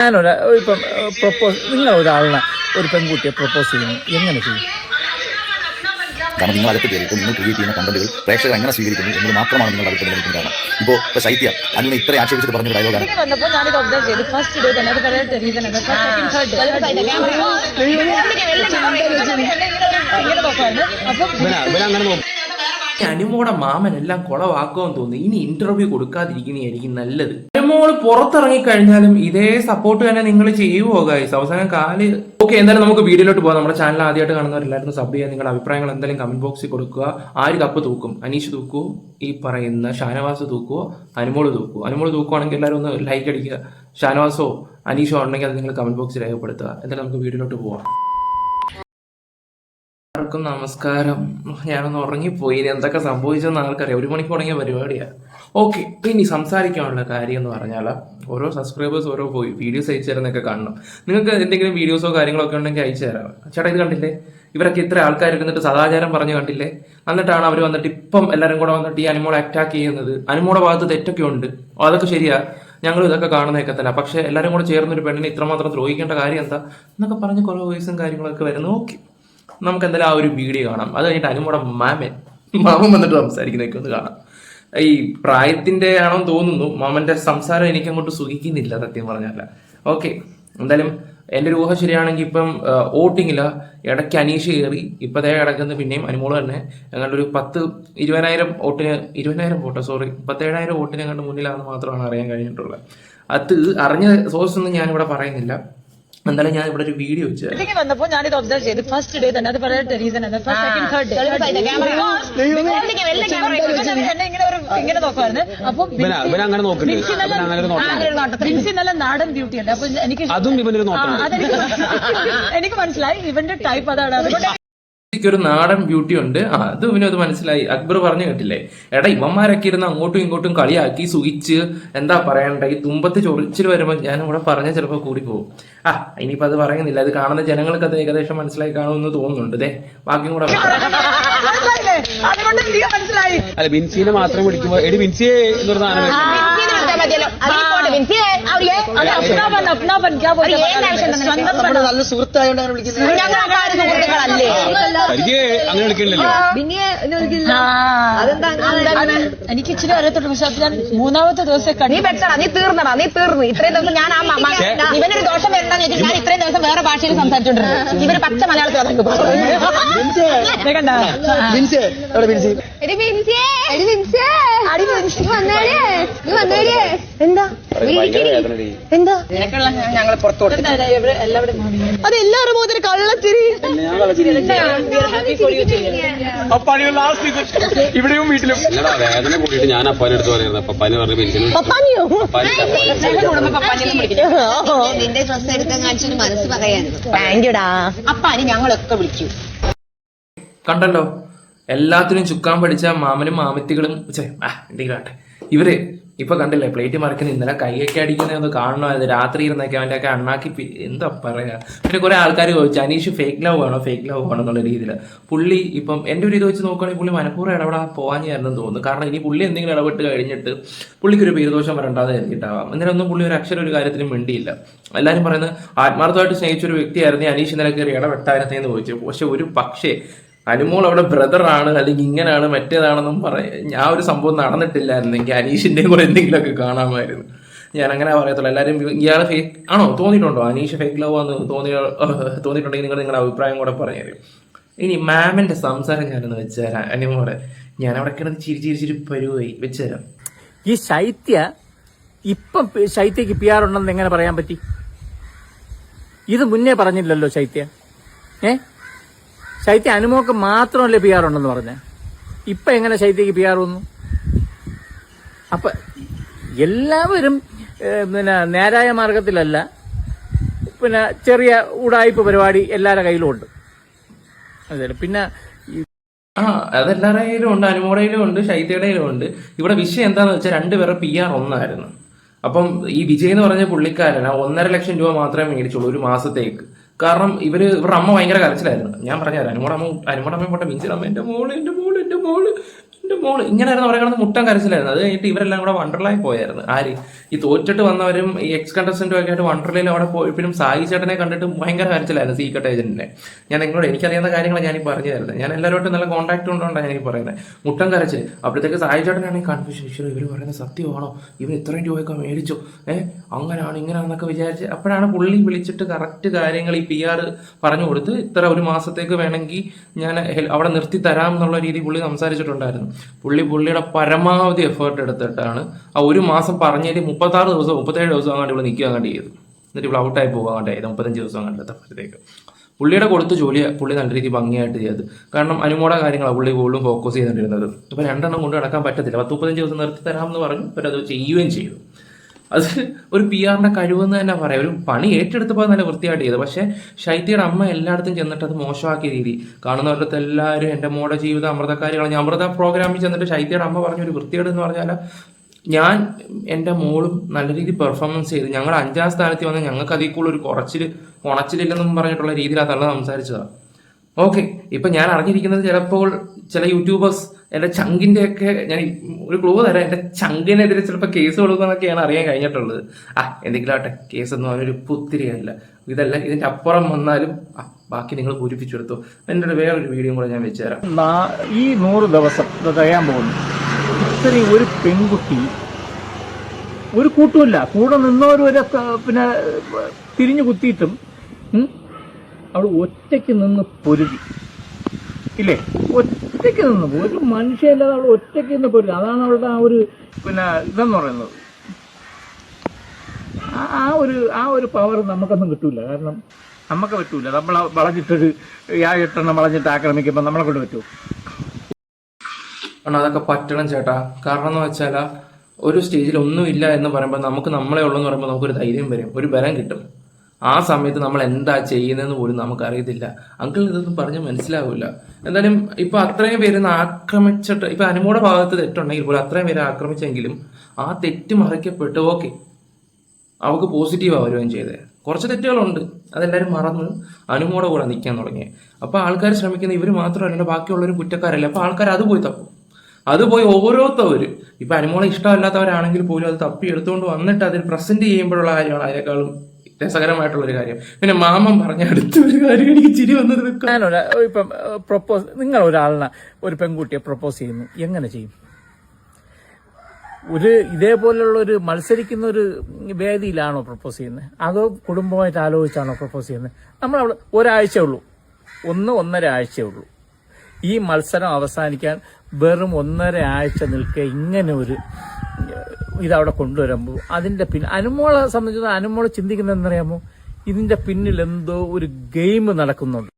ഞാനൊരു ഇപ്പം പ്രപ്പോസ് നിങ്ങൾ ഒരാളിനെ ഒരു പെൺകുട്ടിയെ പ്രപ്പോസ് ചെയ്യുന്നു. എങ്ങനെ ചെയ്യും? കാരണം നിങ്ങൾ അകത്ത് കയറിയിട്ട് നിങ്ങൾ ക്രിയേറ്റ് ചെയ്യുന്ന കണ്ടന്റുകൾ പ്രേക്ഷകർ എങ്ങനെ സ്വീകരിക്കുന്നു എന്നത് മാത്രമാണ് നിങ്ങളുടെ അകത്ത് നിലനിൽക്കുന്നത് കാരണം. ഇപ്പോൾ ഇപ്പോൾ ശൈത്യ അനുവിനെ ഇത്ര ആക്ഷേപിച്ചിട്ട് പറഞ്ഞ ഡയലോഗാണ് വന്നപ്പോൾ അനുമോടെ മാമൻ എല്ലാം കുളവാക്കുമെന്ന് തോന്നുന്നു. ഇനി ഇന്റർവ്യൂ കൊടുക്കാതിരിക്കുന്നതായിരിക്കും നല്ലത്. അനുമോൾ പുറത്തിറങ്ങി കഴിഞ്ഞാലും ഇതേ സപ്പോർട്ട് തന്നെ നിങ്ങൾ ചെയ്യുവോ ഗൈസ് അവസാനം കാൽ ഓക്കെ എന്തായാലും നമുക്ക് വീഡിയോയിലോട്ട് പോകാം. നമ്മുടെ ചാനൽ ആദ്യമായിട്ട് കാണുന്നവരെല്ലാവരും സബ് ചെയ്യാൻ നിങ്ങളുടെ അഭിപ്രായങ്ങൾ എന്തായാലും കമന്റ് ബോക്സിൽ കൊടുക്കുക. ആര് കപ്പ് തൂക്കും? അനീഷ് തൂക്കുവോ ഈ പറയുന്ന ഷാനവാസ് തൂക്കുവോ അനുമോൾ തൂക്കുവോ അനുമോൾ തൂക്കുവാണെങ്കിൽ എല്ലാവരും ഒന്ന് ലൈക്ക് അടിക്കുക. ഷാനവാസോ അനീഷോ ഉണ്ടെങ്കിൽ അത് നിങ്ങൾ കമന്റ് ബോക്സിൽ രേഖപ്പെടുത്തുക. എന്തായാലും നമുക്ക് വീഡിയോയിലോട്ട് പോവാം. എല്ലാവർക്കും നമസ്കാരം. ഞാനൊന്ന് ഉറങ്ങിപ്പോയി. ഇനി എന്തൊക്കെ സംഭവിച്ചെന്ന് ആൾക്കറിയാം ഒരു മണിക്ക് തുടങ്ങിയ പരിപാടിയാണ് ഓക്കെ ഇനി സംസാരിക്കാനുള്ള കാര്യം എന്ന് പറഞ്ഞാൽ ഓരോ സബ്സ്ക്രൈബേഴ്സ് ഓരോ പോയി വീഡിയോസ് അയച്ചു തരുന്നൊക്കെ കാണണം. നിങ്ങൾക്ക് എന്തെങ്കിലും വീഡിയോസോ കാര്യങ്ങളൊക്കെ ഉണ്ടെങ്കിൽ അയച്ചു തരാം. ചേട്ടാ ഇത് കണ്ടില്ലേ? ഇവരൊക്കെ ഇത്ര ആൾക്കാർ ഇരുന്നിട്ട് സദാചാരം പറഞ്ഞു കണ്ടില്ലേ? എന്നിട്ടാണ് അവർ വന്നിട്ട് ഇപ്പം എല്ലാവരും കൂടെ വന്നിട്ട് ഈ അനിമോളെ അറ്റാക്ക് ചെയ്യുന്നത്. അനിമോടെ ഭാഗത്ത് തെറ്റൊക്കെ ഉണ്ട്. അതൊക്കെ ശരിയാ. ഞങ്ങൾ ഇതൊക്കെ കാണുന്നതൊക്കെ തന്നെ. പക്ഷെ എല്ലാവരും കൂടെ ചേർന്നൊരു പെണ്ണിനെ ഇത്രമാത്രം ദ്രോഹിക്കേണ്ട കാര്യം എന്താ? എന്നൊക്കെ പറഞ്ഞ് കുറേ വോയിസും കാര്യങ്ങളൊക്കെ വരുന്നു. ഓക്കെ. നമുക്ക് എന്തായാലും ആ ഒരു വീഡിയോ കാണാം. അത് കഴിഞ്ഞിട്ട് അനുമോടെ മാമൻ മാമൻ വന്നിട്ട് സംസാരിക്കുന്നതൊക്കെ ഒന്ന് കാണാം. ഈ പ്രായത്തിന്റെ ആണോ തോന്നുന്നു മാമന്റെ സംസാരം എനിക്ക് അങ്ങോട്ട് സുഖിക്കുന്നില്ല സത്യം പറഞ്ഞാൽ ഓക്കെ എന്തായാലും എന്റെ ഒരു ഊഹം ശരിയാണെങ്കിൽ ഇപ്പം വോട്ടിങ്ങില്ല ഇടയ്ക്ക് അനീഷ് കയറി ഇപ്പതേ കിടക്കുന്ന പിന്നെയും അനുമോൾ തന്നെ. ഞങ്ങളുടെ ഒരു പത്ത് ഇരുപതിനായിരം വോട്ടിന് ഇരുപതിനായിരം വോട്ടോ സോറി പത്തേഴായിരം വോട്ടിന് ഞങ്ങളുടെ മുന്നിലാണെന്ന് മാത്രമാണ് അറിയാൻ കഴിഞ്ഞിട്ടുള്ളത്. അത് അറിഞ്ഞ സോഴ്സ് ഒന്നും ഞാനിവിടെ പറയുന്നില്ല. എന്തായാലും ഞാൻ ഇവിടെ ഒരു വീഡിയോ വെച്ച് വന്നപ്പോൾ ഞാനിത് ഒബ്സർവ് ചെയ്തു. ഫസ്റ്റ് ഡേ തന്നെ അത് പറയട്ടെ റീസൺ എന്താ ഫസ്റ്റ് സെക്കൻഡ് തേർഡ് എന്നെ ഇങ്ങനെ ഒരു ഇങ്ങനെ അപ്പൊ. ബിൻസി നല്ല നാടൻ ബ്യൂട്ടി ഉണ്ട്. അപ്പൊ എനിക്ക് അതും. അതെനിക്ക് എനിക്ക് മനസ്സിലായി. ഇവന്റെ ടൈപ്പ് അതാണ്. ഒരു നാടൻ ബ്യൂട്ടി ഉണ്ട്. ആ അത് പിന്നെ അത് മനസ്സിലായി. അക്ബർ പറഞ്ഞു കേട്ടില്ലേ? എടാ ഇവന്മാരൊക്കെ ഇരുന്ന് അങ്ങോട്ടും ഇങ്ങോട്ടും കളിയാക്കി സുഖിച്ച് എന്താ പറയണ്ട? ഈ തുമ്പത്ത് ചൊറിച്ചിൽ വരുമ്പോൾ ഞാൻ ഇവിടെ പറഞ്ഞ ചിലപ്പോൾ കൂടി പോകും. ആ ഇനിയിപ്പോൾ അത് പറയുന്നില്ല. അത് കാണുന്ന ജനങ്ങൾക്ക് അത് ഏകദേശം മനസ്സിലായി കാണുമെന്ന് തോന്നുന്നുണ്ട്. ദേ ബാക്കിയും കൂടെ അല്ല ബിൻസിനെ മാത്രം എടി ബിൻസിയെ എന്നൊരു സാധനം നല്ല സുഹൃത്തായോണ്ട് അങ്ങനെ വിളിക്കുന്നത് എനിക്ക് ഇച്ചിരി അറിയത്തുള്ളൂ പക്ഷെ അത് ഞാൻ മൂന്നാമത്തെ ദിവസം നീ പെട്ടാ നീ തീർന്നടാ നീ തീർന്നു ഇത്രയും ദിവസം ഞാൻ ആ ഇവനൊരു ദോഷം വരണ്ടെന്ന് വെച്ചിട്ട് ഞാൻ ഇത്രയും ദിവസം വേറെ ഭാഷയിൽ സംസാരിച്ചോണ്ടിരുന്നു ഇവർ പച്ച മലയാളത്തിൽ അതൊക്കെ എന്താ. എന്താ? ഞങ്ങൾ പുറത്തു കൊടുത്തു. എന്താ ഇവിടെ എല്ലാവരും മാറി. അത് എല്ലാവരും മുതൽ കള്ളത്തിരി. ഇവിടെയും വീട്ടിലും. വേദന കൂടിയിട്ട് ഞാൻ അപ്പാനെ അടുത്ത് പറയുന്നത് പപ്പാന് പറഞ്ഞു പപ്പാനിയോ നിന്റെ ഡ്രസ് എടുക്കാൻ കാണിച്ചൊരു മനസ്സ് പറയാനും താങ്ക്യുടാ അപ്പാനി ഞങ്ങളൊക്കെ വിളിക്കും. കണ്ടല്ലോ? എല്ലാത്തിനും ചുക്കാൻ പഠിച്ച മാമനും മാമത്തികളും എന്തെങ്കിലും ഇവർ ഇപ്പൊ കണ്ടില്ലേ പ്ലേറ്റ് മറക്കുന്ന ഇന്നലെ കൈയൊക്കെ അടിക്കുന്നത് കാണണമായിരുന്നു. രാത്രി ഇരുന്നൊക്കെ അവന്റെ ഒക്കെ അണ്ണാക്കി എന്താ പറയാ? പിന്നെ കുറെ ആൾക്കാർ ചോദിച്ചു അനീഷ് ഫേക്ക് ലവ് വേണോ ഫേക്ക് ലവ് വേണോ എന്നുള്ള രീതിയിൽ പുള്ളി ഇപ്പം എന്റെ ഒരു ഇത് വെച്ച് നോക്കുകയാണെങ്കിൽ പുള്ളി മനഃപൂർവം ഇടപെടാൻ പോകാഞ്ഞായിരുന്നു തോന്നുന്നു. കാരണം ഇനി പുള്ളി എന്തെങ്കിലും ഇടപെട്ട് കഴിഞ്ഞിട്ട് പുള്ളിക്ക് ഒരു പേരുദോഷം വരണ്ടാതെ കരുതിയിട്ടാവാം. എന്നിട്ട് ഒന്നും പുള്ളി ഒരു അക്ഷരം ഒരു കാര്യത്തിനും മിണ്ടിയില്ല. എല്ലാരും പറയുന്നത് ആത്മാർത്ഥമായിട്ട് സ്നേഹിച്ച ഒരു വ്യക്തിയായിരുന്നു അനീഷ് ഇന്നലെ കയറി ഇടപെട്ടായിരുന്നേന്ന് ചോദിച്ചു. പക്ഷെ ഒരു പക്ഷേ അനുമോൾ അവിടെ ബ്രദറാണ് അല്ലെങ്കിൽ ഇങ്ങനെയാണ് മറ്റേതാണെന്നും പറയും ആ ഒരു സംഭവം നടന്നിട്ടില്ലായിരുന്നെങ്കിൽ അനീഷിന്റെ കൂടെ എന്തെങ്കിലുമൊക്കെ കാണാമായിരുന്നു. ഞാൻ അങ്ങനെ പറയത്തുള്ളൂ എല്ലാവരും ഇയാൾ ഫേക്ക് ആണോ? തോന്നിയിട്ടുണ്ടോ? അനീഷ് ഫേക്ക് ലവ് ആണെന്ന് തോന്നിയ തോന്നിയിട്ടുണ്ടെങ്കിൽ നിങ്ങൾ നിങ്ങളുടെ അഭിപ്രായം കൂടെ പറഞ്ഞു തരും. ഇനി മാമിന്റെ സംസാരം ഞാനൊന്ന് വെച്ചുതരാം. അനുമോടെ ഞാൻ അവിടെ കിടന്ന് ചിരി ചിരി ചിരി പരുവായി. വെച്ചുതരാം. ഈ ശൈത്യ ഇപ്പം ശൈത്യക്ക് പി ആർ ഉണ്ടെന്ന് എങ്ങനെ പറയാൻ പറ്റി? ഇത് മുന്നേ പറഞ്ഞില്ലല്ലോ ശൈത്യ. ഏ? ശൈത്യ അനുമോക്ക് മാത്രമല്ലേ പി ആർ ഉണ്ടെന്ന് പറഞ്ഞ? ഇപ്പൊ എങ്ങനെ ശൈത്യക്ക് പി ആർ വന്നു? അപ്പൊ എല്ലാവരും പിന്നെ നേരായ മാർഗത്തിലല്ല പിന്നെ ചെറിയ ഉടായ്പ പരിപാടി എല്ലാവരുടെ കയ്യിലും ഉണ്ട്. അതെ പിന്നെ ആ അതെല്ലാവരുടെ കയ്യിലും ഉണ്ട് അനുമോടയിലും ഉണ്ട് ശൈത്യയുടെയിലും ഉണ്ട്. ഇവിടെ വിഷയം എന്താന്ന് വെച്ചാൽ രണ്ടുപേരുടെ പി ആർ ഒന്നായിരുന്നു. അപ്പം ഈ വിജയ് എന്ന് പറഞ്ഞ പുള്ളിക്കാരൻ ആ ഒന്നര ലക്ഷം രൂപ മാത്രമേ മേടിച്ചുള്ളൂ ഒരു മാസത്തേക്ക്. കാരണം ഇവർ ഇവരുടെ അമ്മ ഭയങ്കര കരച്ചിലായിരുന്നു. ഞാൻ പറഞ്ഞു അനുമോടെ അമ്മ പോട്ടെ മീൻസിയുടെ അമ്മ എന്റെ മോൾ എന്റെ മോൾ എന്റെ മോൾ എന്റെ മോൾ ഇങ്ങനെയായിരുന്നു അവരെ കിടന്ന് മുട്ടം കരച്ചിലായിരുന്നു. അത് കഴിഞ്ഞിട്ട് ഇവരെല്ലാം കൂടെ വണ്ടർലായി പോയായിരുന്നു. ആര്? ഈ തോറ്റിട്ട് വന്നവരും ഈ എക്സ് കണ്ടസ്റ്റന്റും ഒക്കെ ആയിട്ട് വണ്ടർലയിൽ അവിടെ പോയപ്പോഴും സായി ചേട്ടനെ കണ്ടിട്ട് ഭയങ്കര കരച്ചിലായിരുന്നു സീക്രട്ട് ഏജന്റിനെ ഞാൻ നിങ്ങളോട് എനിക്കറിയാവുന്ന കാര്യങ്ങൾ ഞാൻ ഈ പറഞ്ഞു തരുന്നത്. ഞാൻ എല്ലാവരുമായിട്ട് നല്ല കോൺടാക്ട് ഉണ്ടോണ്ടാണ് ഞാൻ പറയുന്നത്. മുട്ടം കരച്ചിൽ അപ്പോഴത്തേക്ക് സായി ചേട്ടനാണെങ്കിൽ കൺഫ്യൂഷൻ ഈശ്വര ഇവർ പറയുന്നത് സത്യമാണോ? ഇവർ ഇത്രയും രൂപയൊക്കെ മേടിച്ചു? ഏഹ് അങ്ങനെയാണ് ഇങ്ങനെയാണെന്നൊക്കെ വിചാരിച്ച് അപ്പോഴാണ് പുള്ളി വിളിച്ചിട്ട് കറക്റ്റ് കാര്യങ്ങൾ ഈ പി ആർ പറഞ്ഞു കൊടുത്ത് ഇത്ര ഒരു മാസത്തേക്ക് വേണമെങ്കിൽ ഞാൻ അവിടെ നിർത്തി തരാം എന്നുള്ള രീതിയിൽ പുള്ളി സംസാരിച്ചിട്ടുണ്ടായിരുന്നു. പുള്ളി പുള്ളിയുടെ പരമാവധി എഫേർട്ട് എടുത്തിട്ടാണ് ആ ഒരു മാസം പറഞ്ഞതിൽ മുപ്പത്താറ് ദിവസം മുപ്പത്തേഴ് ദിവസം അങ്ങോട്ട് ഇവിടെ നിൽക്കുക അങ്ങോട്ട് ചെയ്തു. എന്നിട്ട് ഇവിടെ ഔട്ടായി പോകാൻ അങ്ങോട്ട് മുപ്പത്തഞ്ച് ദിവസം അങ്ങോട്ട് എത്തപ്പോഴത്തേക്ക് പുള്ളിയുടെ കൊടുത്ത ജോലി പുള്ളി നല്ല രീതിയിൽ ഭംഗിയായിട്ട് ചെയ്തത് കാരണം അനുമോടെ കാര്യങ്ങളാണ് പുള്ളി കൂടുതലും ഫോക്കസ് ചെയ്തുകൊണ്ടിരുന്നത്. അപ്പോൾ രണ്ടെണ്ണം കൊണ്ട് നടക്കാൻ പറ്റത്തില്ല. പത്ത് മുപ്പത്തഞ്ച് ദിവസം നിർത്തി തരാമെന്ന് പറഞ്ഞു. അവരത് ചെയ്യുകയും ചെയ്തു. അത് ഒരു പി ആറിന്റെ കഴിവെന്ന് തന്നെ പറയാം. ഒരു പണി ഏറ്റെടുത്തപ്പോൾ നല്ല വൃത്തിയായിട്ട് ചെയ്തു. പക്ഷേ ഷൈറ്റിയുടെ അമ്മ എല്ലായിടത്തും ചെന്നിട്ട് അത് മോശമാക്കിയ രീതി. കാണുന്നവരുടെ എല്ലാവരും എന്റെ മോടെ ജീവിതം അമൃതക്കാരി കളഞ്ഞ് അമൃത പ്രോഗ്രാമിൽ ചെന്നിട്ട് ഷൈറ്റിയുടെ അമ്മ പറഞ്ഞ ഒരു വൃത്തികേട് എന്ന് പറഞ്ഞാൽ ഞാൻ എന്റെ മോളും നല്ല രീതിയിൽ പെർഫോമൻസ് ചെയ്ത്. ഞങ്ങൾ അഞ്ചാം സ്ഥാനത്ത് വന്ന് ഞങ്ങൾക്ക് അതിൽ കൂടുതൽ ഒരു കുറച്ചിൽ ഉണച്ചിലില്ലെന്നും പറഞ്ഞിട്ടുള്ള രീതിയിൽ അതല്ല സംസാരിച്ചതാണ് ഓക്കെ ഇപ്പൊ ഞാൻ അറിഞ്ഞിരിക്കുന്നത് ചിലപ്പോൾ ചില യൂട്യൂബേഴ്സ് എന്റെ ചങ്കിന്റെ ഒക്കെ ഞാൻ ഒരു ക്ലൂ തരാം. എന്റെ ചങ്കിനെതിരെ ചിലപ്പോൾ കേസ് കൊടുക്കുന്നതൊക്കെയാണ് അറിയാൻ കഴിഞ്ഞിട്ടുള്ളത്. ആ എന്തെങ്കിലും ആട്ടെ കേസ് ഒന്നും അവനൊരു പുത്തിരിയല്ല ഇതല്ല ഇതിന്റെ അപ്പുറം വന്നാലും ബാക്കി നിങ്ങൾ പൂരിപ്പിച്ചെടുത്തു. എന്റെ ഒരു വേറൊരു വീഡിയോ കൂടെ ഞാൻ വെച്ചുതരാം ഈ നൂറ് ദിവസം തയ്യാൻ പോകുന്നു. ഇത്രയും ഒരു പെൺകുട്ടി ഒരു കൂട്ടുമില്ല. കൂടെ നിന്നവരും വരെ പിന്നെ തിരിഞ്ഞു കുത്തിയിട്ടും അവൾ ഒറ്റയ്ക്ക് നിന്ന് പൊരുതി. ഇല്ലേ? ഒറ്റയ്ക്ക് നിന്ന് ഒരു മനുഷ്യല്ലാതെ അവൾ ഒറ്റയ്ക്ക് നിന്ന് പൊരുതി. അതാണ് അവളുടെ ആ ഒരു പിന്നെ ഇതെന്ന് പറയുന്നത്. ആ- ആ ഒരു ആ ഒരു പവർ നമുക്കൊന്നും കിട്ടൂല. കാരണം നമുക്ക് പറ്റൂല. നമ്മൾ വളഞ്ഞിട്ടൊരു ആ എട്ടെണ്ണം വളഞ്ഞിട്ട് ആക്രമിക്കുമ്പോൾ നമ്മളെ കൊണ്ട് പറ്റൂ. കാരണം അതൊക്കെ പറ്റണം ചേട്ടാ. കാരണം എന്ന് വെച്ചാൽ ഒരു സ്റ്റേജിൽ ഒന്നുമില്ല എന്ന് പറയുമ്പോൾ നമുക്ക് നമ്മളെ ഉള്ളൂ എന്ന് പറയുമ്പോൾ നമുക്കൊരു ധൈര്യം വരും. ഒരു ബലം കിട്ടും. ആ സമയത്ത് നമ്മൾ എന്താ ചെയ്യുന്നതെന്ന് പോലും നമുക്ക് അറിയത്തില്ല അങ്കിൾ ഇതൊന്നും പറഞ്ഞ് മനസ്സിലാവില്ല എന്തായാലും ഇപ്പൊ അത്രയും പേര് ആക്രമിച്ചിട്ട് ഇപ്പൊ അനുമോടെ ഭാഗത്ത് തെറ്റുണ്ടെങ്കിൽ പോലും അത്രയും പേര് ആക്രമിച്ചെങ്കിലും ആ തെറ്റ് മറയ്ക്കപ്പെട്ട് ഓക്കെ. അവൾക്ക് പോസിറ്റീവ് ആവുകയും ചെയ്തത് കുറച്ച് തെറ്റുകളുണ്ട്. അതെല്ലാവരും മറന്ന്. അനുമോടെ കൂടെ നിൽക്കാൻ തുടങ്ങി. അപ്പോൾ ആൾക്കാർ ശ്രമിക്കുന്ന ഇവർ മാത്രമല്ല ബാക്കിയുള്ളവരും കുറ്റക്കാരല്ല? അപ്പോൾ ആൾക്കാർ അത് പോയി തപ്പും. അത് പോയി ഓരോരുത്തവർ ഇപ്പം അനുമോളെ ഇഷ്ടമല്ലാത്തവരാണെങ്കിൽ പോലും അത് തപ്പി എടുത്തുകൊണ്ട് വന്നിട്ട് അതിൽ പ്രസന്റ് ചെയ്യുമ്പോഴുള്ള കാര്യമാണ് അതിനേക്കാളും രസകരമായിട്ടുള്ള ഒരു കാര്യം. പിന്നെ മാമൻ പറഞ്ഞ അടുത്ത ഒരു കാര്യം എനിക്ക് ചിരി വന്നത് ഇപ്പം പ്രപ്പോസ് നിങ്ങൾ ഒരാളിനെ ഒരു പെൺകുട്ടിയെ പ്രപ്പോസ് ചെയ്യുന്നു. എങ്ങനെ ചെയ്യും? ഒരു ഇതേപോലെയുള്ള ഒരു മത്സരിക്കുന്ന ഒരു വേദിയിലാണോ പ്രപ്പോസ് ചെയ്യുന്നത്? അതോ കുടുംബമായിട്ട് ആലോചിച്ചാണോ പ്രപ്പോസ് ചെയ്യുന്നത്? നമ്മൾ അവിടെ ഒരാഴ്ച ഉള്ളൂ. ഒന്ന് ഒന്നര ആഴ്ചയേ ഉള്ളൂ. ഈ മത്സരം അവസാനിക്കാൻ വെറും ഒന്നര ആഴ്ച നിൽക്കുക ഇങ്ങനെ ഒരു ഇതവിടെ കൊണ്ടുവരുമ്പോൾ അതിന്റെ പിന്നെ അനുമോളെ സംബന്ധിച്ച് അനുമോളെ ചിന്തിക്കുന്നത് എന്തറിയാമോ ഇതിന്റെ പിന്നിൽ എന്തോ ഒരു ഗെയിം നടക്കുന്നുണ്ട്.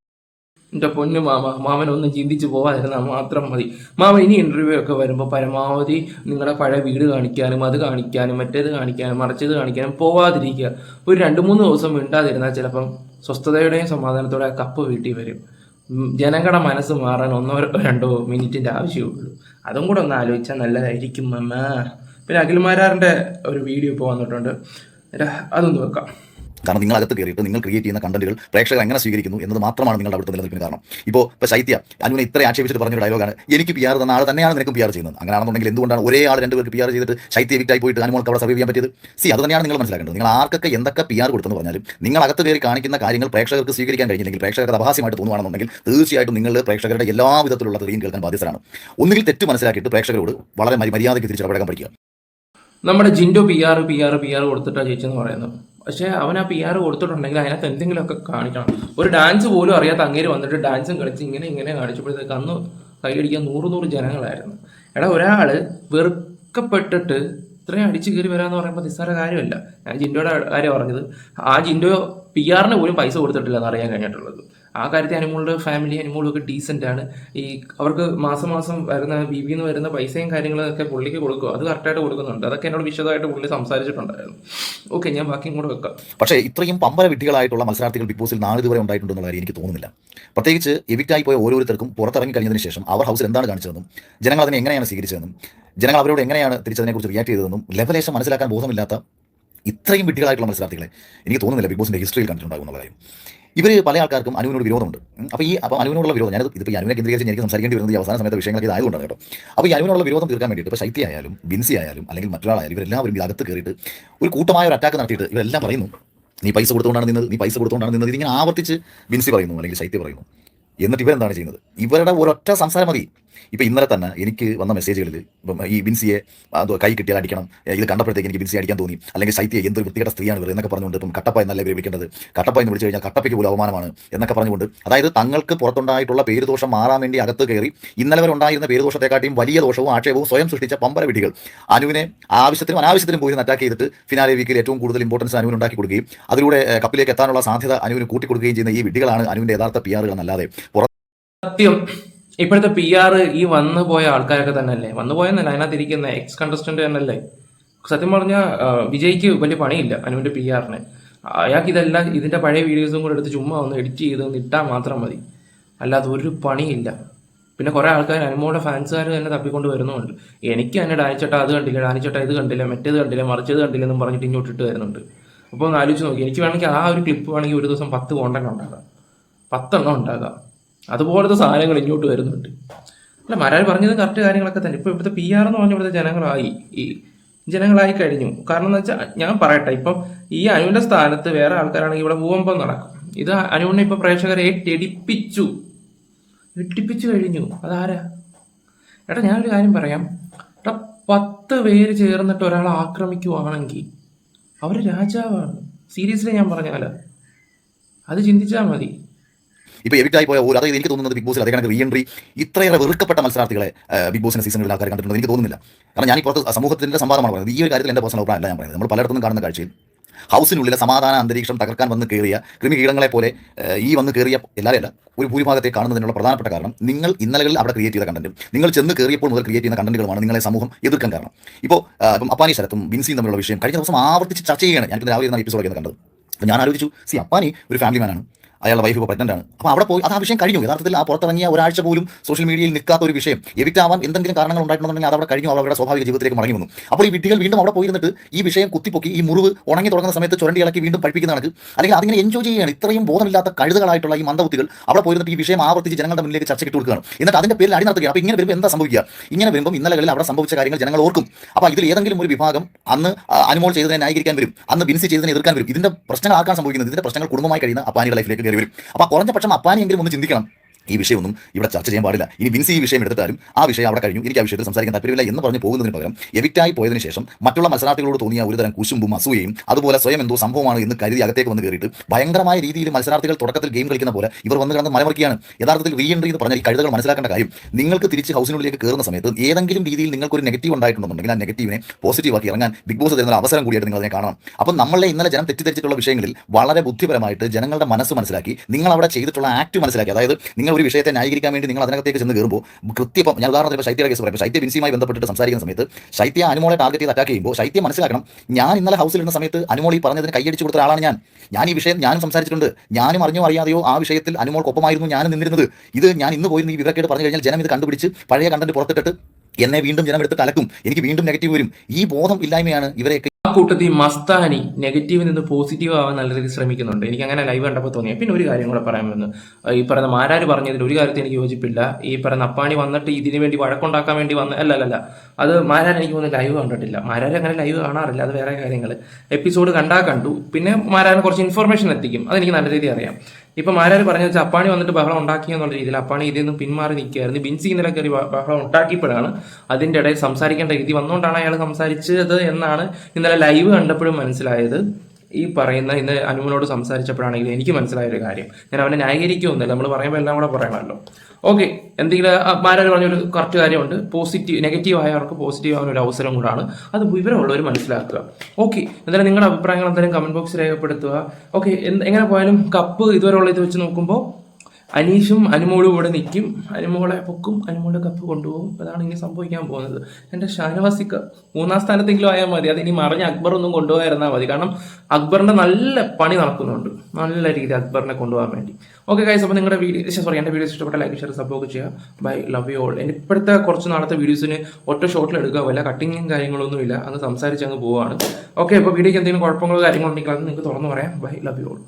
എന്റെ പൊന്നു മാമ മാമൻ ഒന്ന് ചിന്തിച്ച് പോവാതിരുന്നാൽ മാത്രം മതി. മാമ ഇനി ഇന്റർവ്യൂ ഒക്കെ വരുമ്പോൾ പരമാവധി നിങ്ങളുടെ പഴയ വീട് കാണിക്കാനും അത് കാണിക്കാനും മറ്റേത് കാണിക്കാനും മറിച്ചത് കാണിക്കാനും പോവാതിരിക്കുക. ഒരു രണ്ട് മൂന്ന് ദിവസം മിണ്ടാതിരുന്നാൽ ചിലപ്പം സ്വസ്ഥതയുടെയും സമാധാനത്തോടെ ആ കപ്പ് വീട്ടിൽ വരും. ജനങ്ങളുടെ മനസ്സ് മാറാൻ ഒന്നോ രണ്ടോ മിനിറ്റിന്റെ ആവശ്യമുള്ളൂ അതും കൂടെ ഒന്ന് ആലോചിച്ചാൽ നല്ലതായിരിക്കും മമ്മ പിന്നെ അഖിൽമാരാറിന്റെ ഒരു വീഡിയോ ഇപ്പോൾ വന്നിട്ടുണ്ട്. അതൊന്ന് വെക്കാം. കാരണം നിങ്ങൾ അകത്ത് കയറിയിട്ട് നിങ്ങൾ ക്രിയേറ്റ് ചെയ്യുന്ന കണ്ടന്റുകൾ പ്രേക്ഷകർ എങ്ങനെ സ്വീകരിക്കുന്നു എന്നത് മാത്രമാണ് നിങ്ങളുടെ അവിടുത്തെ നിലനിൽപ്പിന് കാരണം. ഇപ്പോൾ ഇപ്പോൾ ശൈത്യ അനുവിനെ ഇത്ര ആക്ഷേപിച്ചിട്ട് പറഞ്ഞൊരു ഡയലോഗാണ് എനിക്ക് പി ആർ തന്ന ആൾ തന്നെയാണ് നിനക്ക് പി ആർ ചെയ്യുന്നത്. അങ്ങനെയാണെന്നുണ്ടെങ്കിൽ എന്തുകൊണ്ടാണ് ഒരേ ആൾ രണ്ട് പേർക്ക് പി ആർ ചെയ്തിട്ട് ശൈത്യ വിറ്റായി പോയിട്ട് അനുമോൾക്ക് അവിടെ സർവൈവ് ചെയ്യാൻ പറ്റിയത്? സി അത് തന്നെയാണ് നിങ്ങൾ മനസ്സിലാക്കേണ്ടത്. നിങ്ങൾ ആർക്കൊക്കെ എന്തൊക്കെ പി ആർ കൊടുത്തെന്ന് പറഞ്ഞാലും നിങ്ങൾ അകത്ത് കയറി കാണിക്കുന്ന കാര്യങ്ങൾ പ്രേക്ഷകർക്ക് സ്വീകരിക്കാൻ കഴിഞ്ഞില്ലെങ്കിൽ പ്രേക്ഷകർക്ക് അപഹാസ്യമായിട്ട് തോന്നുവാണെന്നുണ്ടെങ്കിൽ തീർച്ചയായിട്ടും നിങ്ങൾ പ്രേക്ഷകരുടെ എല്ലാ വിധത്തിലുള്ള തെളിയും കേൾക്കാൻ ബാധ്യസ്ഥരാണ്. ഒന്നുകിൽ തെറ്റ് മനസ്സിലാക്കിയിട്ട് പ്രേക്ഷകരോട് വളരെ മര്യാദയ്ക്ക് തിരിച്ചിടപഴകാൻ പഠിക്കുക. നമ്മുടെ Jinto P R P R P R കൊടുത്തിട്ടാണ് ചേച്ചെന്ന് പറയുന്നത്. പക്ഷേ അവൻ ആ പി ആർ കൊടുത്തിട്ടുണ്ടെങ്കിൽ അതിനകത്ത് എന്തെങ്കിലുമൊക്കെ കാണിക്കണം. ഒരു ഡാൻസ് പോലും അറിയാത്ത അങ്ങേര് വന്നിട്ട് ഡാൻസും കളിച്ച് ഇങ്ങനെ ഇങ്ങനെ കാണിച്ചപ്പോഴത്തേക്ക് അന്ന് കൈയടിക്കാൻ നൂറ് നൂറ് ജനങ്ങളായിരുന്നു. എടാ ഒരാൾ വെറുക്കപ്പെട്ടിട്ട് ഇത്രയും അടിച്ചു കയറി വരാന്ന് പറയുമ്പോൾ നിസ്സാര കാര്യമല്ല. ഞാൻ ജിൻഡോയുടെ കാര്യം പറഞ്ഞത്. ആ ജിൻഡോ പി ആറിന് പോലും പൈസ കൊടുത്തിട്ടില്ല എന്ന് അറിയാൻ കഴിഞ്ഞിട്ടുള്ളത്. ആ കാര്യത്തിൽ അനുമോളുടെ ഫാമിലി അനുമോളും ഡീസെന്റ് ആണ്. ഈ അവർക്ക് മാസം മാസം വരുന്ന ബി ബി എന്ന് വരുന്ന പൈസയും കാര്യങ്ങളൊക്കെ പുള്ളിക്ക് കൊടുക്കുക അത് കറക്റ്റായിട്ട് കൊടുക്കുന്നുണ്ട്. അതൊക്കെ എന്നോട് വിശദമായിട്ട് പുള്ളി സംസാരിച്ചിട്ടുണ്ടായിരുന്നു. ഓക്കെ ഞാൻ ബാക്കിയും കൂടെ വെക്കാം. പക്ഷേ ഇത്രയും പമ്പര വിട്ടികളായിട്ടുള്ള മത്സരാർത്ഥികൾ ബിഗ് ബോസിൽ നാളിതുവരെ ഉണ്ടായിട്ടുണ്ടെന്നുള്ള കാര്യം എനിക്ക് തോന്നുന്നില്ല. പ്രത്യേകിച്ച് എവിക്റ്റായി പോയ ഓരോരുത്തർക്കും പുറത്തിറങ്ങി കഴിഞ്ഞതിന് ശേഷം അവർ ഹൗസിൽ എന്താണ് കാണിച്ചതെന്നും ജനങ്ങൾ അതിനെ എങ്ങനെയാണ് സ്വീകരിച്ചതെന്നും ജനങ്ങൾ അവരോട് എങ്ങനെയാണ് തിരിച്ചതിനെക്കുറിച്ച് റിയാക്ട് ചെയ്തതെന്നും ലെവലേഷം മനസ്സിലാക്കാൻ ബോധമില്ലാത്ത ഇത്രയും വിട്ടികളായിട്ടുള്ള മത്സരാർത്ഥികളെ എനിക്ക് തോന്നുന്നില്ല ബിഗ് ബോസിന്റെ ഹിസ്റ്ററിയിൽ കണ്ടിട്ടുണ്ടാകും എന്നുള്ള കാര്യം. ഇവർ പല ആൾക്കാർക്കും അനുവിനോട് വിരോധമുണ്ട്. അപ്പോൾ ഈ അപ്പോൾ അനുവിനോടുള്ള വിരോധം ഞാനത് ഇതിപ്പോൾ ഈ അനുവിനെ കേന്ദ്രീകരിച്ച് എനിക്ക് സംസാരിക്കേണ്ടി വരുന്നത് ഈ അവസാന സമയത്ത് വിഷയങ്ങളൊക്കെ ഇതായതുകൊണ്ടാണ് കേട്ടോ. അപ്പോൾ ഈ അനുവിനുള്ള വിരോധം തീർക്കാൻ വേണ്ടിയിട്ട് ഇപ്പോൾ ശൈത്യ ആയാലും ബിൻസി ആയാലും അല്ലെങ്കിൽ മറ്റൊരാളായാലും ഇവരെല്ലാവരും ഇത് അകത്ത് കയറിയിട്ട് ഒരു കൂട്ടമായ ഒരു അറ്റാക്ക് നടത്തിയിട്ട് ഇവരെല്ലാം പറയുന്നു. നീ പൈസ കൊടുത്തുകൊണ്ടാണ് നിന്നത് നീ പൈസ കൊടുത്തുകൊണ്ടാണ് നിന്നത് ഇതിങ്ങനെ ആവർത്തിച്ച് ബിൻസി പറയുന്നു അല്ലെങ്കിൽ ശൈത്യ പറയുന്നു. എന്നിട്ട് ഇവരെന്താണ് ചെയ്യുന്നത്? ഇവരുടെ ഒരൊറ്റ സംസാരം മതി. ഇപ്പം ഇന്നലെ തന്നെ എനിക്ക് വന്ന മെസ്സേജുകളിൽ ഇപ്പം ഈ ബിൻസിയെ അത് കൈ കിട്ടിയാൽ അടിക്കണം ഇത് കണ്ടപ്പോഴത്തേക്ക് എനിക്ക് ബിൻസിയെ അടിക്കാൻ തോന്നി. അല്ലെങ്കിൽ ശൈത്യ എന്തൊരു വൃത്തികെട്ട സ്ത്രീയാണ് ഇവർ എന്നൊക്കെ പറഞ്ഞുകൊണ്ട് ഇപ്പം കട്ടപ്പ എന്നല്ല ഇവർ വിളിക്കേണ്ടത്? കട്ടപ്പ എന്ന് വിളിച്ചു കഴിഞ്ഞാൽ കട്ടപ്പയ്ക്ക് പോലും അവമാനമാണ് എന്നൊക്കെ പറഞ്ഞുകൊണ്ട് അതായത് തങ്ങൾക്ക് പുറത്തുണ്ടായിട്ടുള്ള പേരുദോഷം മാറാൻ വേണ്ടി അകത്ത് കയറി ഇന്നലെ വരെ ഉണ്ടായിരുന്ന പേരുദോഷത്തെക്കാട്ടിയും വലിയ ദോഷവും ആക്ഷേപവും സ്വയം സൃഷ്ടിച്ച പമ്പര വിടികൾ. അനുവിനെ ആവശ്യത്തിനും അനാവശ്യത്തിനും പോയി അറ്റാക്ക് ചെയ്തിട്ട് ഫിനാലെ വീക്കിൽ ഏറ്റവും കൂടുതൽ ഇമ്പോർട്ടൻസ് അനുവിന് ഉണ്ടാക്കി കൊടുക്കുകയും അതിലൂടെ കപ്പിലേക്ക് എത്താനുള്ള സാധ്യത അനുവിന് കൂട്ടിക്കൊടുക്കുകയും ചെയ്യുന്ന ഈ വിടികളാണ് അനുവിന്റെ യഥാർത്ഥ പി ആറുകൾ എന്നല്ലാതെ സത്യം. ഇപ്പോഴത്തെ പി ആർ ഈ വന്നു പോയ ആൾക്കാരൊക്കെ തന്നെ അല്ലേ വന്നു പോയെന്നല്ല അതിനകത്ത് ഇരിക്കുന്ന എക്സ് കണ്ടസ്റ്റന്റ് തന്നെയല്ലേ? സത്യം പറഞ്ഞാൽ വിജയ്ക്ക് വലിയ പണിയില്ല അനുവിന്റെ പി ആറിന് അയാൾക്ക് ഇതെല്ലാം ഇതിന്റെ പഴയ വീഡിയോസും കൂടെ എടുത്ത് ചുമ്മാ ഒന്ന് എഡിറ്റ് ചെയ്ത് ഇട്ടാൽ മാത്രം മതി. അല്ലാതെ ഒരു പണിയില്ല. പിന്നെ കുറെ ആൾക്കാർ അനുമോടെ ഫാൻസുകാർ തന്നെ തപ്പിക്കൊണ്ട് വരുന്നുണ്ട്. എനിക്ക് തന്നെ ഡാനിച്ചേട്ടാ അത് കണ്ടില്ല ഡാനിച്ചേട്ടാ ഇത് കണ്ടില്ല മറ്റേത് കണ്ടില്ല മറിച്ചത് കണ്ടില്ല എന്നും പറഞ്ഞിട്ട് ഇങ്ങോട്ട് ഇട്ട് വരുന്നുണ്ട്. അപ്പോൾ ഒന്ന് ആലോചിച്ച് നോക്കി എനിക്ക് വേണമെങ്കിൽ ആ ഒരു ക്ലിപ്പ് വേണമെങ്കിൽ ഒരു ദിവസം പത്ത് കോണ്ടന്റ് ഉണ്ടാകാം. പത്തെണ്ണം ഉണ്ടാകാം. അതുപോലത്തെ സാധനങ്ങൾ ഇങ്ങോട്ട് വരുന്നുണ്ട്. അല്ല മരാർ പറഞ്ഞത് കറക്റ്റ് കാര്യങ്ങളൊക്കെ തന്നെ. ഇപ്പോൾ ഇവിടുത്തെ പി ആർ എന്ന് പറഞ്ഞ ഇവിടുത്തെ ജനങ്ങളായി ഈ ജനങ്ങളായി കഴിഞ്ഞു. കാരണം എന്ന് വെച്ചാൽ ഞാൻ പറയട്ടെ ഇപ്പം ഈ അനുവിന്റെ സ്ഥാനത്ത് വേറെ ആൾക്കാരാണെങ്കിൽ ഇവിടെ ഭൂകമ്പം നടക്കും. ഇത് അനുവിനെ ഇപ്പൊ പ്രേക്ഷകരെ ഏറ്റെടിപ്പിച്ചു. വെട്ടിപ്പിച്ചു കഴിഞ്ഞു. അതാരാ? എടാ ഞാനൊരു കാര്യം പറയാം. എടാ പത്ത് പേര് ചേർന്നിട്ട് ഒരാളെ ആക്രമിക്കുവാണെങ്കിൽ അവർ രാജാവാണ്. സീരിയസ്ലി ഞാൻ പറഞ്ഞാൽ അത് ചിന്തിച്ചാൽ മതി. ഇപ്പോൾ എവിക്റ്റായി പോയ ഒരു അതായത് എനിക്ക് തോന്നുന്നത് ബിഗ് ബോസിൽ അതേ കണക്ക് റീ എൻട്രി ഇത്രയേറെ വെറുക്കപ്പെട്ട മത്സരാർത്ഥികളെ ബിഗ് ബോസിന് സീസണിൽ ആൾക്കാർ കണ്ടിട്ടുണ്ട് എനിക്ക് തോന്നുന്നില്ല. കാരണം ഞാൻ ഈ പുറത്ത് സമൂഹത്തിന്റെ സംവാദമാണ് പറയുന്നത്. ഈ ഒരു കാര്യത്തിൽ എന്റെ പേഴ്സണൽ അഭിപ്രായം അല്ല ഞാൻ പറയുന്നത്. നമ്മൾ പലയിടത്തും കാണുന്ന കാഴ്ചയിൽ ഹൗസിനുള്ളിലെ സമാധാന അന്തരീക്ഷം തകർക്കാൻ വന്ന് കയറിയ കൃമികീടങ്ങളെ പോലെ ഈ വന്ന് കയറിയ എല്ലാവരെയല്ല ഒരു ഭൂരിഭാഗത്തെ കാണുന്നതിനുള്ള പ്രധാനപ്പെട്ട കാരണം നിങ്ങൾ ഇന്നലകളിൽ അവിടെ ക്രിയേറ്റ് ചെയ്ത കണ്ടന്റും നിങ്ങൾ ചെന്ന് കയറിയപ്പോൾ മുതൽ ക്രിയേറ്റ് ചെയ്യുന്ന കണ്ടന്റുകളാണ് നിങ്ങളെ സമൂഹം എതിർക്കാൻ കാരണം. ഇപ്പോൾ ഇപ്പം അപ്പാനി ശരത്തും ബിൻസിയും തമ്മിലുള്ള വിഷയം കഴിഞ്ഞ ദിവസം ആവർത്തിച്ച് ചർച്ച ചെയ്യുകയാണ്. ഞാൻ രാവിലെ ഇരുന്ന എപ്പിസോഡൊക്കെ കണ്ടത്. അപ്പോൾ ഞാൻ ആലോചിച്ചു സി അപ്പാനി ഒരു ഫാമിലി മാനാണ് അയാളുടെ വൈഫ് ഇപ്പോൾ പ്രഗ്നന്റ് ആണ്. അപ്പോൾ അവിടെ പോയി അത് ആ വിഷയം കഴിഞ്ഞു. യഥാർത്ഥത്തിൽ ആ പുറത്തിറങ്ങിയ ഒരാഴ്ച പോലും സോഷ്യൽ മീഡിയയിൽ നിൽക്കാത്ത ഒരു വിഷയം. എവിക്റ്റ് ആവാൻ എന്തെങ്കിലും കാരണങ്ങൾ ഉണ്ടായിട്ടുണ്ടെങ്കിൽ അത് അവിടെ കഴിഞ്ഞു. അവരുടെ സ്വാഭാവിക ജീവിതത്തിലേക്ക് മടങ്ങി വന്നു. അപ്പോൾ ഈ വിട്ടികൾ വീണ്ടും അവിടെ പോയിരുന്നിട്ട് ഈ വിഷയം കുത്തിപ്പൊക്കി ഈ മുറിവ് ഉണങ്ങി തുടങ്ങുന്ന സമയത്ത് ചുരണ്ടി ഇളക്കി വീണ്ടും പഠിപ്പിക്കുന്ന കണക്ക്. അല്ലെങ്കിൽ അതിങ്ങനെ എൻജോയ് ചെയ്യുകയാണ്. ഇത്രയും ബോധമില്ലാത്ത കഴുതകളായിട്ടുള്ള ഈ മന്ദബുദ്ധികൾ അവിടെ പോയിരുന്നിട്ട് ഈ വിഷയം ആവർത്തിച്ച് ജനങ്ങളുടെ മുന്നിലേക്ക് ചർച്ചയ്ക്ക് കൊടുക്കുകയാണ്. എന്നിട്ട് അതിന്റെ പേരിൽ അടി നടത്തുകയാണ് അപ്പോൾ ഇങ്ങനെ വരുമ്പോൾ എന്താ സംഭവിക്കുക? ഇങ്ങനെ വരുമ്പോൾ ഇന്നലകളിൽ അവിടെ സംഭവിച്ച കാര്യങ്ങൾ ജനങ്ങൾ ഓർക്കും. അപ്പോൾ ഇതിൽ ഏതെങ്കിലും ഒരു വിഭാഗം അന്ന് അനുമോൾ ചെയ്തതിനെ ന്യായീകരിക്കാൻ വരും. അന്ന് ബിൻസി ചെയ്തതിനെ എതിർക്കാൻ വരും. ഇതിന്റെ പ്രശ്നങ്ങൾ ആക്കാൻ സംഭവിക്കുന്നത് ഇതിന്റെ പ്രശ്നങ്ങൾ കുടുംബമായി കഴിയുന്ന അപ്പാനിയുടെ ലൈഫിലേക്ക് വരും അപ്പോൾ കുറഞ്ഞ പക്ഷം അപ്പാനെങ്കിലും ഒന്ന് ചിന്തിക്കണം. ഈ വിഷയമൊന്നും ഇവിടെ ചർച്ച ചെയ്യാൻ പാടില്ല. ഇനി വിൻസി ഈ വിഷയം എടുത്തിട്ടാലും ആ വിഷയം അവിടെ കഴിഞ്ഞു. എനിക്ക് ആ വിഷയത്തിൽ സംസാരിക്കാൻ താല്പര്യമില്ല എന്ന് പറഞ്ഞ് പോകുന്നതിന് പകരം എവിക്റ്റായി പോയതിനു ശേഷം മറ്റുള്ള മത്സരാർത്ഥികളോട് തോന്നിയ ഒരുതരം കുശുമ്പും അസൂയയും അതുപോലെ സ്വയം എന്തോ സംഭവമാണ് എന്ന് കരുതി അകത്തേക്ക് വന്ന് കയറിയിട്ട് ഭയങ്കരമായ രീതിയിൽ മത്സരാർത്ഥികൾ തുടക്കത്തിൽ ഗെയിം കളിക്കുന്ന പോലെ ഇവർ വന്ന് കിടന്ന് മലമറിക്കുകയാണ്. യഥാർത്ഥത്തിൽ റീ എൻട്രി എന്ന് പറഞ്ഞ ഈ കഴുതകൾ മനസ്സിലാക്കേണ്ട കാര്യം നിങ്ങൾക്ക് തിരിച്ച് ഹൗസിനുള്ളിലേക്ക് കയറുന്ന സമയത്ത് ഏതെങ്കിലും രീതിയിൽ നിങ്ങൾക്ക് ഒരു നെഗറ്റീവ് ഉണ്ടായിട്ടുണ്ടെന്നുണ്ടെങ്കിൽ ആ നെഗറ്റീവിനെ പോസിറ്റീവ് ആക്കി ഇറങ്ങാൻ ബിഗ് ബോസ് തരുന്ന അവസരം കൂടിയായിട്ട് നിങ്ങൾ അതിനെ കാണണം. അപ്പം നമ്മളെ ഇന്നലെ ജനം തെറ്റിദ്ധരിച്ചിട്ടുള്ള വിഷയങ്ങളിൽ വളരെ ബുദ്ധിപരമായിട്ട് ജനങ്ങളുടെ മനസ്സ് മനസ്സിലാക്കി നിങ്ങൾ അവിടെ ചെയ്തിട്ടുള്ള ആക്ട് മനസ്സിലാക്കി. അതായത് നിങ്ങൾ ഒരു വിഷയത്തെ ന്യായീകരിക്കാൻ വേണ്ടി നിങ്ങൾ അതിനകത്തേക്ക് ചെന്ന് കയറുമ്പോൾ കൃത്യം ഞാൻ ഉദാഹരണത്തിന് ഇപ്പോൾ ശൈത്യയുടെ കേസ് പറയാം. ശൈത്യ ബിൻസിയുമായി ബന്ധപ്പെട്ടിട്ട് സംസാരിക്കുന്ന സമയത്ത് ശൈത്യ അനുമോളെ ടാർഗറ്റ് ചെയ്ത് അറ്റാക്ക് ചെയ്യുമ്പോൾ ശൈത്യം മനസ്സിലാക്കണം ഞാൻ ഇന്നലെ ഹൗസിൽ ഇരുന്ന സമയത്ത് അനുമോളി പറഞ്ഞതിന് കൈയടിച്ചു കൊടുത്ത ഒരാളാണ് ഞാൻ. ഞാൻ ഈ വിഷയം ഞാനും സംസാരിച്ചിട്ടുണ്ട്. ഞാനും അറിഞ്ഞോ അറിയാതെയോ ആ വിഷയത്തിൽ അനുമോൾക്കൊപ്പമായിരുന്നു ഞാൻ നിന്നിരുന്നത്. ഇത് ഞാൻ ഇന്ന് പോയി ഈ വിവരക്കേട് പറഞ്ഞു കഴിഞ്ഞാൽ ജനം ഇത് കണ്ടുപിടിച്ച് പഴയ കണ്ടന്റ് പുറത്തിട്ടിട്ട് എന്നെ വീണ്ടും ജനം എടുത്ത് കലക്കും. എനിക്ക് വീണ്ടും നെഗറ്റീവ് വരും. ഈ ബോധം ഇല്ലായ്മയാണ് ഇവരെയൊക്കെ കൂട്ടത്തിൽ മസ്താനി നെഗറ്റീവിൽ നിന്ന് പോസിറ്റീവ് ആവാൻ നല്ല രീതിയിൽ ശ്രമിക്കുന്നുണ്ട്. എനിക്ക് അങ്ങനെ ലൈവ് കണ്ടപ്പോൾ തോന്നി പിന്നെ ഒരു കാര്യം കൂടെ പറയാൻ വന്നു. ഈ പറയുന്ന മാരാര് പറഞ്ഞതിൽ ഒരു കാര്യത്തിൽ എനിക്ക് യോജിപ്പില്ല. ഈ പറയുന്ന അപ്പാണി വന്നിട്ട് ഇതിനു വേണ്ടി വഴക്കുണ്ടാക്കാൻ വേണ്ടി വന്ന അല്ല അല്ല അത് മാരാർ എനിക്ക് തോന്നുന്നു ലൈവ് കണ്ടിട്ടില്ല. മാരാർ അങ്ങനെ ലൈവ് കാണാറില്ല. അത് വേറെ കാര്യങ്ങൾ എപ്പിസോഡ് കണ്ടാ കണ്ടു. പിന്നെ മാരാറിന് കുറച്ച് ഇൻഫർമേഷൻ എത്തിക്കും. അതെനിക്ക് നല്ല രീതിയിൽ അറിയാം. ഇപ്പൊ മാരാർ പറഞ്ഞു വെച്ചാൽ അപ്പാണി വന്നിട്ട് ബഹളം ഉണ്ടാക്കി എന്നുള്ള രീതിയിൽ അപ്പാണി ഇതിൽ നിന്ന് പിന്മാറി നിൽക്കുകയായിരുന്നു. ബിൻസി ഇന്നലെ കയറി ബഹളം ഉണ്ടാക്കിയപ്പോഴാണ് അതിന്റെ ഇടയിൽ സംസാരിക്കേണ്ട രീതി വന്നുകൊണ്ടാണ് അയാൾ സംസാരിച്ചത് എന്നാണ് ഇന്നലെ ലൈവ് കണ്ടപ്പോഴും മനസ്സിലായത്. ഈ പറയുന്ന ഇന്ന് അനുമനോട് സംസാരിച്ചപ്പോഴാണെങ്കിലും എനിക്ക് മനസ്സിലായ ഒരു കാര്യം. ഞാൻ അവനെ ന്യായീകരിക്കുമെന്നില്ല നമ്മൾ പറയുമ്പോൾ എല്ലാം കൂടെ പറയണമല്ലോ ഓക്കെ എന്തെങ്കിലും മാരാർ പറഞ്ഞൊരു കറക്റ്റ് കാര്യമുണ്ട്. പോസിറ്റീവ് നെഗറ്റീവ് ആയവർക്ക് പോസിറ്റീവ് ആവാൻ ഒരു അവസരം കൂടാണ്. അത് വിവരമുള്ളവർ മനസ്സിലാക്കുക. ഓക്കെ എന്തായാലും നിങ്ങളുടെ അഭിപ്രായങ്ങൾ എന്തായാലും കമന്റ് ബോക്സിൽ രേഖപ്പെടുത്തുക. ഓക്കെ എങ്ങനെ പോയാലും കപ്പ് ഇതുവരെയുള്ള ഇത് വെച്ച് നോക്കുമ്പോൾ അനീഷും അനുമോളും ഇവിടെ നിൽക്കും. അനുമോളെ പൊക്കും അനുമോളുടെ കപ്പ് കൊണ്ടുപോകും. അതാണ് ഇനി സംഭവിക്കാൻ പോകുന്നത്. എന്റെ ഷാനവാസിക്ക് മൂന്നാം സ്ഥാനത്തെങ്കിലും ആയാൽ മതി. അത് ഇനി മറിഞ്ഞ അക്ബർ ഒന്നും കൊണ്ടുപോയിരുന്നാൽ മതി. കാരണം അക്ബറിന്റെ നല്ല പണി നടക്കുന്നുണ്ട്. നല്ല രീതിയിൽ അക്ബറിനെ കൊണ്ടുപോകാൻ വേണ്ടി. ഓക്കെ ഗൈസ് അപ്പോൾ നിങ്ങളുടെ വീഡിയോ സോറി എന്റെ വീഡിയോസ് ഇഷ്ടപ്പെട്ട ലൈക്ക് ഷെയർ സപ്പോർട്ട് ചെയ്യുക. ബൈ ലവ് യു ഓൾ എന്റെ ഇപ്പോഴത്തെ കുറച്ച് നാളത്തെ വീഡിയോസിന് ഒറ്റ ഷോട്ടിൽ എടുക്കുക. വല്ല കട്ടിങ്ങും കാര്യങ്ങളൊന്നും ഇല്ല. അങ്ങ് സംസാരിച്ച് അങ്ങ് പോവുകയാണ് ഓക്കെ അപ്പോൾ വീഡിയോയ്ക്ക് എന്തെങ്കിലും കുഴപ്പങ്ങളോ കാര്യങ്ങളോ ഉണ്ടെങ്കിൽ അത് നിങ്ങൾക്ക് തുറന്നു പറയാം. By love you all